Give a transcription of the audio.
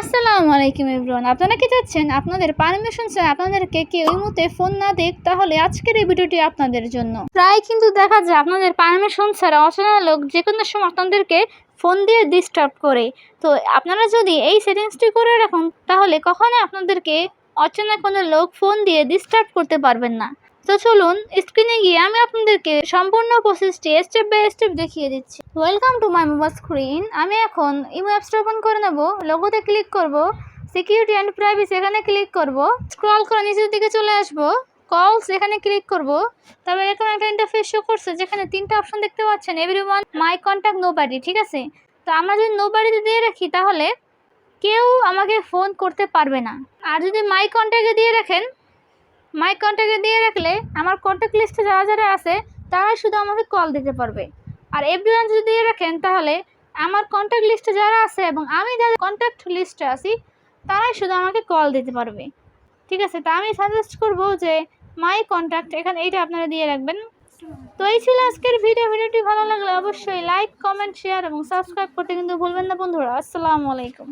আসসালামু আলাইকুম এভরিওয়ান। আপনারা কি চাচ্ছেন? আপনাদের পারমিশন ছাড়া আপনাদেরকে কেউ মুহূর্তে ফোন না দেখ তাহলে আজকের এই ভিডিওটি আপনাদের জন্য। প্রায় কিন্তু দেখা যায় আপনাদের পারমিশন ছাড়া অচেনা লোক যে কোনো সময় আপনাদেরকে ফোন দিয়ে ডিস্টার্ব করে। তো আপনারা যদি এই সেটিংসটি করে রাখুন, তাহলে কখনোই আপনাদেরকে অচেনা কোনো লোক ফোন দিয়ে ডিস্টার্ব করতে পারবেন না। তো চলুন স্ক্রিনে গিয়ে আমি আপনাদেরকে সম্পূর্ণ প্রসেসটি স্টেপ বাই স্টেপ দেখিয়ে দিচ্ছি। Welcome to my mobile screen আমি এখন ইমো অ্যাপসটা ওপেন করে নেব লোগোতে ক্লিক করব সিকিউরিটি অ্যান্ড প্রাইভেসি এখানে ক্লিক করব স্ক্রল করে নিচের দিকে চলে আসব কলস এখানে ক্লিক করব, তারপর এখানে একটা ইন্টারফেস শো করছে, যেখানে তিনটা অপশন দেখতে পাচ্ছেন everyone my contact nobody ঠিক আছে? তো আমরা যদি নো বাড়িতে দিয়ে রাখি, তাহলে কেউ আমাকে ফোন করতে পারবে না। আর যদি মাই কন্ট্যাক্টে দিয়ে রাখেন মাই কন্ট্যাক্টে দিয়ে রাখলে আমার কন্ট্যাক্ট লিস্টে যারা যারা আছে, তারাই শুধু আমাকে কল দিতে পারবে। আর এভরিওয়ান যদি দিয়ে রাখেন, তাহলে আমার কন্ট্যাক্ট লিস্টে যারা আছে এবং আমি যাদের কন্ট্যাক্ট লিস্টে আছি, তারাই শুধু আমাকে কল দিতে পারবে। ঠিক আছে? তা আমি সাজেস্ট করব যে মাই কন্ট্যাক্ট এখানে এইটা আপনারা দিয়ে রাখবেন। তো এই ছিল আজকের ভিডিও ভিডিওটি ভালো লাগলে অবশ্যই লাইক কমেন্ট শেয়ার এবং সাবস্ক্রাইব করতে কিন্তু ভুলবেন না বন্ধুরা। আসসালামু আলাইকুম।